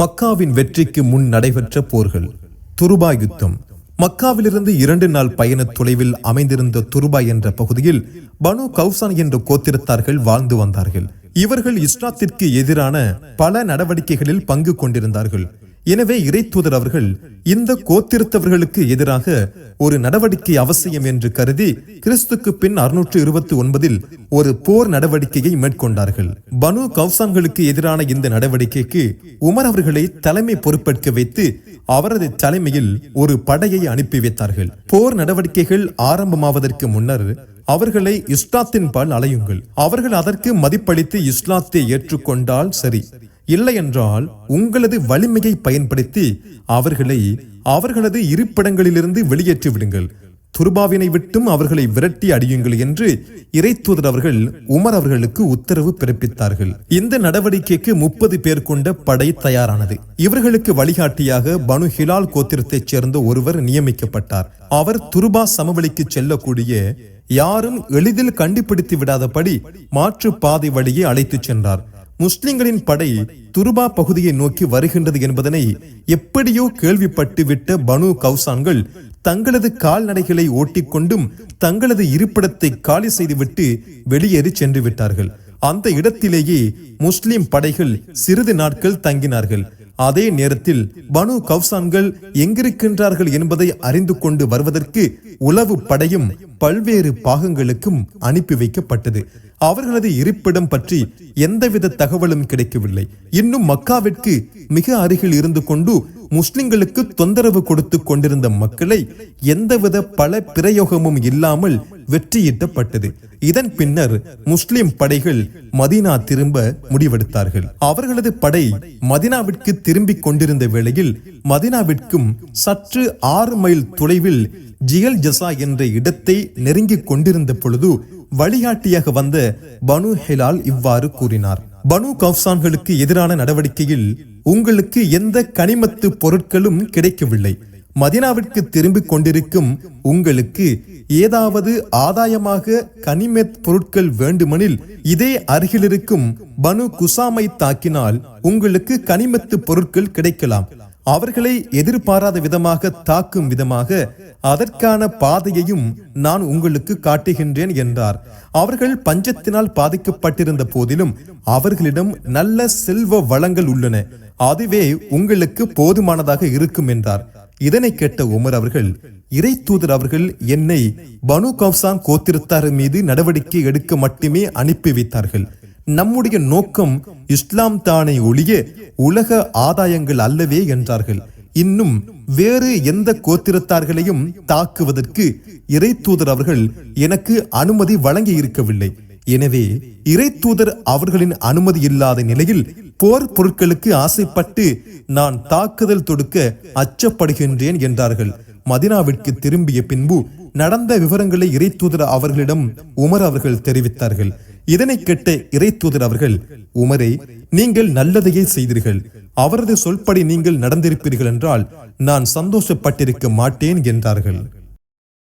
மக்காவின் வெற்றிக்கு முன் நடைபெற்ற போர்கள். துருபா யுத்தம். மக்காவிலிருந்து இரண்டு நாள் பயண தொலைவில் அமைந்திருந்த துருபா என்ற பகுதியில் பனு கௌசான் என்ற கோத்திரத்தார்கள் வாழ்ந்து வந்தார்கள். இவர்கள் இஸ்லாத்திற்கு எதிரான பல நடவடிக்கைகளில் பங்கு கொண்டிருந்தார்கள். எனவே இறைத்தூதர் அவர்கள் இந்த கோத்திருத்தவர்களுக்கு எதிராக ஒரு நடவடிக்கை அவசியம் என்று கருதி கிறிஸ்துக்கு பின் அறுநூற்று இருபத்தி ஒன்பதில் ஒரு போர் நடவடிக்கையை மேற்கொண்டார்கள். பனு கவுசான்களுக்கு எதிரான இந்த நடவடிக்கைக்கு உமர் அவர்களை தலைமை பொறுப்பேற்க வைத்து அவரது தலைமையில் ஒரு படையை அனுப்பி வைத்தார்கள். போர் நடவடிக்கைகள் ஆரம்பமாவதற்கு முன்னர் அவர்களை இஸ்லாத்தின் பால் அலையுங்கள். அவர்கள் அதற்கு மதிப்பளித்து இஸ்லாத்தை ஏற்றுக்கொண்டால் சரி. இல்லையென்றால் உங்களது வலிமையை பயன்படுத்தி அவர்களை அவர்களது இருப்பிடங்களிலிருந்து வெளியேற்றி விடுங்கள். துருபாவினை விட்டும் அவர்களை விரட்டி அடியுங்கள் என்று இறைத்தூதர் அவர்கள் உமர் அவர்களுக்கு உத்தரவு பிறப்பித்தார்கள். இந்த நடவடிக்கைக்கு முப்பது பேர் கொண்ட படை தயாரானது. இவர்களுக்கு வழிகாட்டியாக பனு ஹிலால் கோத்திரத்தைச் சேர்ந்த ஒருவர் நியமிக்கப்பட்டார். அவர் துருபா சமவெளிக்கு செல்லக்கூடிய யாரும் எளிதில் கண்டுபிடித்து விடாதபடி மாற்று பாதை வழியே அழைத்துச் சென்றார். முஸ்லிம்களின் படை துருபா பகுதியை நோக்கி வருகின்றது என்பதனை எப்படியோ கேள்விப்பட்டு விட்ட பனு கௌசான்கள் தங்களது கால்நடைகளை ஓட்டிக்கொண்டும் தங்களது இருப்பிடத்தை காலி செய்துவிட்டு வெளியேறி சென்று விட்டார்கள் அந்த இடத்திலேயே முஸ்லிம் படைகள் சிறிது நாட்கள் தங்கினார்கள். அதே நேரத்தில் பனு கௌசான்கள் எங்கிருக்கின்றார்கள் என்பதை அறிந்து கொண்டு வருவதற்கு உளவு படையும் பல்வேறு பாகங்களுக்கும் அனுப்பி வைக்கப்பட்டது. அவர்களது இருப்பிடம் பற்றி எந்தவித தகவலும் கிடைக்கவில்லை. இன்னும் மக்காவிற்கு மிக அருகில் இருந்து கொண்டு முஸ்லிம்களுக்கு தொந்தரவு கொடுத்து கொண்டிருந்த மக்களை எந்தவித பல பிரயோகமும் இல்லாமல் வெற்றியிட்டப்பட்டது. இதன் பின்னர் முஸ்லிம் படைகள் மதீனா திரும்ப முடிவெடுத்தார்கள். அவர்களது படை மதினாவிற்கு திரும்பிக் கொண்டிருந்த வேளையில் மதினாவிற்கும் சற்று ஆறு மைல் தொலைவில் ஜியல் ஜசா என்ற இடத்தை நெருங்கிக் கொண்டிருந்த பொழுது வழிகாட்டியாக வந்த பனு ஹிலால் இவ்வாறு கூறினார். பனு கவ்சான்களுக்கு எதிரான நடவடிக்கையில் உங்களுக்கு எந்த கனிமத்து பொருட்களும் கிடைக்கவில்லை. மதினாவிற்கு திரும்பிக் கொண்டிருக்கும் உங்களுக்கு ஏதாவது ஆதாயமாக கனிமெத் பொருட்கள் வேண்டுமெனில் இதே அருகிலிருக்கும் பனு குசாமை தாக்கினால் உங்களுக்கு கனிமத்து பொருட்கள் கிடைக்கலாம். அவர்களை எதிர்பாராத விதமாக தாக்கும் விதமாக அதற்கான பாதையையும் நான் உங்களுக்கு காட்டுகின்றேன் என்றார். அவர்கள் பஞ்சத்தினால் பாதிக்கப்பட்டிருந்த போதிலும் அவர்களிடம் நல்ல செல்வ வளங்கள் உள்ளன. அதுவே உங்களுக்கு போதுமானதாக இருக்கும் என்றார். இதனை கேட்ட உமர் அவர்கள் இறை தூதர் அவர்கள் என்னை பனு கௌசான் கோத்திரத்தார் மீது நடவடிக்கை எடுக்க மட்டுமே அனுப்பி வைத்தார்கள். நம்முடைய நோக்கம் இஸ்லாம் தானை ஒழிய உலக ஆதாயங்கள் அல்லவே என்றார்கள். இன்னும் வேறு எந்த கோத்திரத்தார்களையும் தாக்குவதற்கு இறை தூதர் அவர்கள் எனக்கு அனுமதி வழங்கி இருக்கவில்லை எனவே இறை தூதர் அவர்களின் அனுமதி இல்லாத நிலையில் போர் பொருட்களுக்கு ஆசைப்பட்டு நான் தாக்குதல் தொடுக்க அச்சப்படுகின்றேன் என்றார்கள். மதினாவிற்கு திரும்பிய பின்பு நடந்த விவரங்களை இறை தூதர் அவர்களிடம் உமர் அவர்கள் தெரிவித்தார்கள். இதனை கேட்ட இறை தூதர் அவர்கள் உமரை நீங்கள் நல்லதையே செய்தீர்கள். அவரது சொல்படி நீங்கள் நடந்திருப்பீர்கள் என்றால் நான் சந்தோஷப்பட்டிருக்க மாட்டேன் என்றார்கள்.